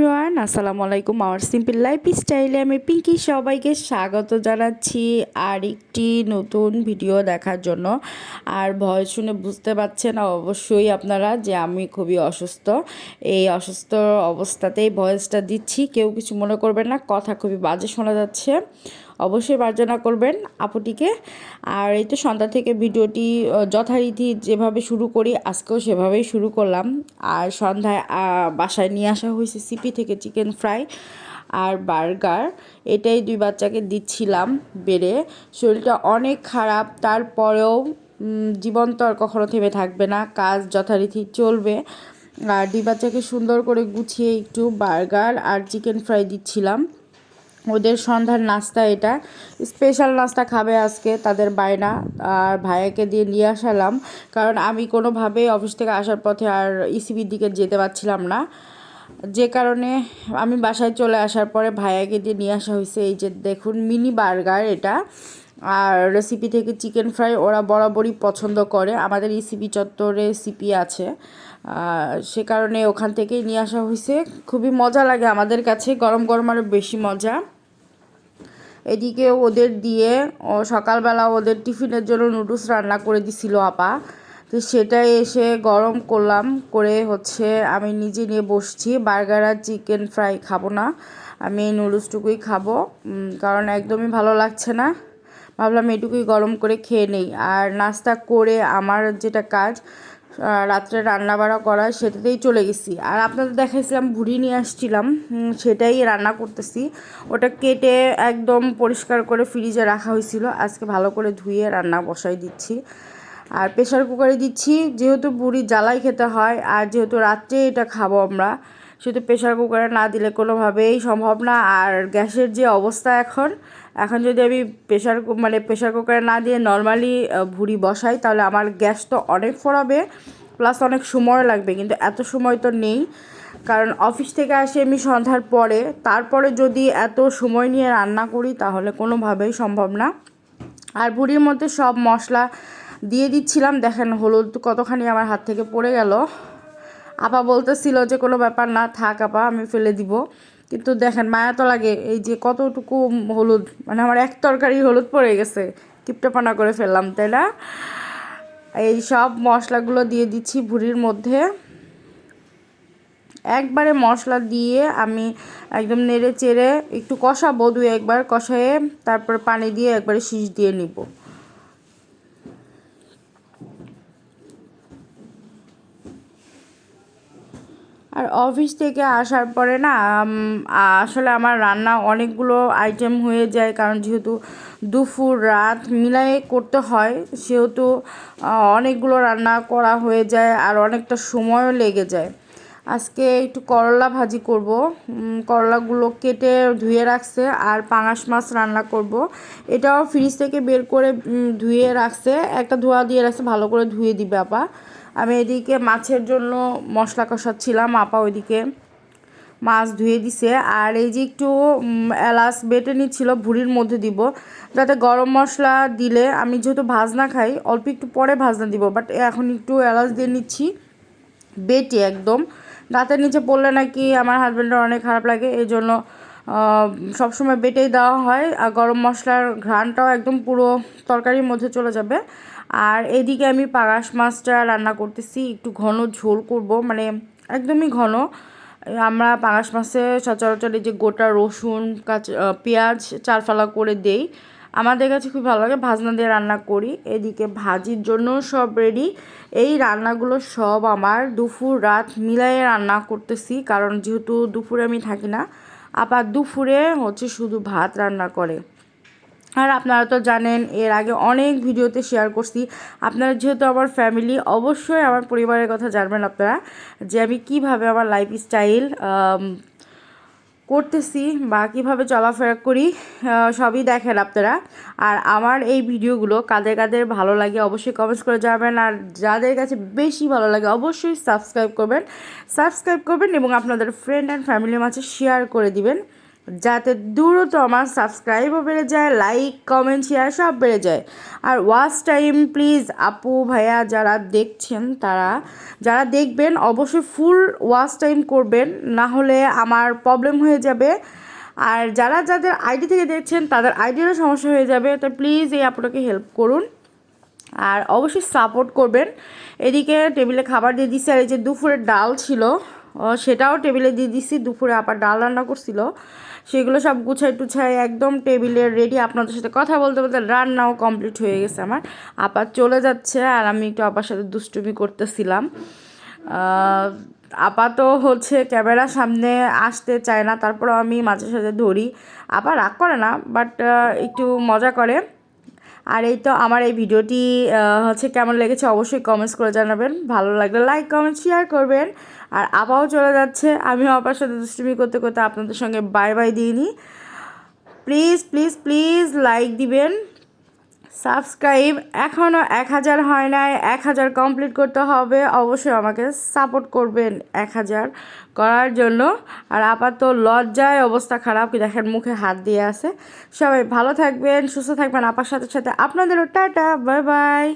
Everyone, আসসালামু আলাইকুম। আমার সিম্পল লাইফ স্টাইলে আমি পিঙ্কি সবাইকে স্বাগত জানাচ্ছি আর একটি নতুন ভিডিও দেখার জন্য। আর ভয় শুনে বুঝতে পারছেন অবশ্যই আপনারা যে আমি খুবই অসুস্থ। এই অসুস্থ অবস্থাতেই ভয়েসটা দিচ্ছি, কেউ কিছু মনে করবেন না, কথা খুবই বাজে শোনা যাচ্ছে। অবশ্যই মার্জনা করবেন আপুটিকে। আর এই তো সন্ধ্যা থেকে ভিডিওটি যথারীতি যেভাবে শুরু করি, আজকেও সেভাবেই শুরু করলাম। আর সন্ধ্যায় বাসায় নিয়ে আসা হয়েছে সিপি থেকে চিকেন ফ্রাই আর বার্গার। এটাই দুই বাচ্চাকে দিচ্ছিলাম বেড়ে। শরীরটা অনেক খারাপ, তারপরেও জীবন তো আর কখনো থেমে থাকবে না। কাজ যথারীতি চলবে। আর দুই বাচ্চাকে সুন্দর করে গুছিয়ে একটু বার্গার আর চিকেন ফ্রাই দিচ্ছিলাম। ওদের সন্ধ্যার নাস্তা এটা। স্পেশাল নাস্তা খাবে আজকে তাদের বায়না আর ভাইয়াকে দিয়ে নিয়ে আসালাম। কারণ আমি কোনোভাবেই অফিস থেকে আসার পথে আর ইসিবির দিকে যেতে পারছিলাম না। যে কারণে আমি বাসায় চলে আসার পরে ভাইয়াকে দিয়ে নিয়ে আসা হয়েছে। এই যে দেখুন মিনি বার্গার এটা। আর রেসিপি থেকে চিকেন ফ্রাই ওরা বরাবরই পছন্দ করে। আমাদের ইসিপি চত্বরে সিপি আছে। সে কারণে ওখান থেকেই নিয়ে আসা হয়েছে। খুবই মজা লাগে আমাদের কাছে। গরম গরম আরও বেশি মজা। এদিকে ওদের দিয়ে, ও সকালবেলা ওদের টিফিনের জন্য নুডলস রান্না করে দিছিল আপা। তো সেটাই এসে গরম করলাম, করে হচ্ছে আমি নিজে নিয়ে বসছি, বার্গার আর চিকেন ফ্রাই খাব না, আমি এই নুডলসটুকুই খাব কারণ একদমই ভালো লাগছে না। ভাবলাম এটুকুই গরম করে খেয়ে নেই। আর নাস্তা করে আমার যেটা কাজ রাত্রে রান্না বাড়া করা সেটাতেই চলে গেছি। আর আপনাদের দেখাইছিলাম, ভুড়ি নিয়ে আসছিলাম সেটাই রান্না করতেছি। ওটা কেটে একদম পরিষ্কার করে ফ্রিজে রাখা হয়েছিল। আজকে ভালো করে ধুয়ে রান্না বসাই দিচ্ছি। আর প্রেশার কুকারে দিচ্ছি, যেহেতু বুড়ি জ্বালাই খেতে হয়, আর যেহেতু রাত্রে এটা খাব আমরা সেহেতু প্রেশার কুকারে না দিলে কোনোভাবেই সম্ভব না। আর গ্যাসের যে অবস্থা এখন এখন যদি আমি প্রেশার মানে প্রেশার কুকারে না দিয়ে নর্মালি ভুড়ি বসাই, তাহলে আমার গ্যাস তো অনেক ফোরাবে প্লাস অনেক সময় লাগবে। কিন্তু এত সময় তো নেই। কারণ অফিস থেকে আসি আমি সন্ধ্যার পরে, তারপরে যদি এত সময় নিয়ে রান্না করি, তাহলে কোনোভাবেই সম্ভব না। আর বুড়ির মধ্যে সব মশলা দিয়ে দিচ্ছিলাম। দেখেন হলুদ কতখানি আমার হাত থেকে পড়ে গেল। আপা বলতেছিল যে, কোনো ব্যাপার না, থাক আপা, আমি ফেলে দিব। কিন্তু দেখেন, মায়া তো লাগে, এই যে কতটুকু হলুদ মানে আমার এক তরকারি হলুদ পড়ে গেছে, কিপটাপানা করে ফেললাম, তাই না? এই সব মশলাগুলো দিয়ে দিচ্ছি ভুড়ির মধ্যে। একবারে মশলা দিয়ে আমি একদম নেড়ে চেড়ে একটু কষাবো, দুই একবার কষায়ে, তারপর পানি দিয়ে একবারে শীষ দিয়ে নিব। আর অফিস থেকে আসার পরে না আসলে আমার রান্না অনেকগুলো আইটেম হয়ে যায়। কারণ যেহেতু দুপুর রাত মিলাই করতে হয়, সেহেতু অনেকগুলো রান্না করা হয়ে যায় আর অনেকটা সময়ও লেগে যায়। আজকে একটু করলা ভাজি করব। করলাগুলো কেটে ধুয়ে রাখছে আর পাঙাশ মাছ রান্না করব। এটাও ফ্রিজ থেকে বের করে ধুয়ে রাখছে। একটা ধোয়া দিয়ে রাখছে, ভালো করে ধুয়ে দিবে আপা। আমি এদিকে মাছের জন্য মশলা কষাচ্ছিলাম, আপা ওইদিকে মাছ ধুয়ে দিছে। আর এই যে একটু এলাচ বেটে নিচ্ছিল, ভুড়ির মধ্যে দিব। যাতে গরম মশলা দিলে আমি যেহেতু ভাজনা খাই, অল্প একটু পরে ভাজনা দিব। বাট এখন একটু এলাচ দিয়ে নিচ্ছি, বেটে একদম। দাঁতের নিচে পড়লে নাকি আমার হাজব্যান্ডের অনেক খারাপ লাগে। এই জন্য সবসময় বেটেই দেওয়া হয়। আর গরম মশলার ঘ্রাণটাও একদম পুরো তরকারির মধ্যে চলে যাবে। আর এদিকে আমি পাঙাশ মাছটা রান্না করতেছি। একটু ঘন ঝোল করব। মানে একদমই ঘন। আমরা পাঙাশ মাছে সচরাচর এই যে গোটা রসুন, কাঁচা পেঁয়াজ, চারফালা করে দেই। আমাদের কাছে খুব ভালো লাগে, ভাজনা দিয়ে রান্না করি। এদিকে ভাজির জন্য সব রেডি এই রান্নাগুলো সব আমার। দুপুর রাত মিলাইয়ে রান্না করতেছি, কারণ যেহেতু দুপুরে আমি থাকি না আবার দুপুরে হচ্ছে শুধু ভাত রান্না করে। আর আপনারা তো জানেন, এর আগে অনেক ভিডিওতে শেয়ার করছি। আপনারা যেহেতু আমার ফ্যামিলি অবশ্যই আমার পরিবারের কথা জানবেন আপনারা, যে আমি কীভাবে আমার লাইফ স্টাইল করতেছি বা কীভাবে চলাফেরা করি সবই দেখেন আপনারা। আর আমার এই ভিডিওগুলো কাদের কাদের ভালো লাগে অবশ্যই কমেন্টস করে যাবেন আর যাদের কাছে বেশি ভালো লাগে অবশ্যই সাবস্ক্রাইব করবেন। সাবস্ক্রাইব করবেন এবং আপনাদের ফ্রেন্ড অ্যান্ড ফ্যামিলির মাঝে শেয়ার করে দিবেন। যাতে দ্রুত আমার সাবস্ক্রাইবও বেড়ে যায় লাইক কমেন্ট শেয়ার সব বেড়ে যায়। আর ওয়াচ টাইম প্লিজ আপু, ভাইয়া যারা দেখছেন তারা, যারা দেখবেন অবশ্যই ফুল ওয়াচ টাইম করবেন, না হলে আমার প্রবলেম হয়ে যাবে। আর যারা যাদের আইডি থেকে দেখছেন, তাদের আইডিরও সমস্যা হয়ে যাবে, তো প্লিজ এই আপনাকে হেল্প করুন। আর অবশ্যই সাপোর্ট করবেন। এদিকে টেবিলে খাবার দিয়ে দিচ্ছে আর এই যে দুপুরের ডাল ছিল সেটাও টেবিলে দিয়ে দিছি, দুপুরে আবার ডাল রান্না করছিল। সেগুলো সব গুছাই টুছাই একদম টেবিলে রেডি আপনাদের সাথে কথা বলতে বলতে রান্নাও কমপ্লিট হয়ে গেছে আমার। আপা চলে যাচ্ছে আর আমি একটু আপার সাথে দুষ্টুমি করতেছিলাম। আপা তো হচ্ছে ক্যামেরার সামনে আসতে চায় না, তারপরেও আমি মাঝে সাঝে ধরি। আপা রাগ করে না বাট একটু মজা করে। আর এই তো আমার এই ভিডিওটি হচ্ছে কেমন লেগেছে অবশ্যই কমেন্টস করে জানাবেন। ভালো লাগলে লাইক কমেন্ট শেয়ার করবেন। আর আপাও চলে যাচ্ছে। আমিও আপার সাথে দুষ্টুমি করতে করতে আপনাদের সঙ্গে বাই বাই দিইনি প্লিজ প্লিজ প্লিজ লাইক দিবেন। সাবস্ক্রাইব এখনও এক হাজার হয় নাই। এক হাজার কমপ্লিট করতে হবে। অবশ্যই আমাকে সাপোর্ট করবেন এক হাজার করার জন্য। আর আপাতত লজ্জায় অবস্থা খারাপ দেখেন মুখে হাত দিয়ে আছে। সবাই ভালো থাকবেন, সুস্থ থাকবেন। আপার সাথে সাথে আপনাদেরও টাটা। Bye bye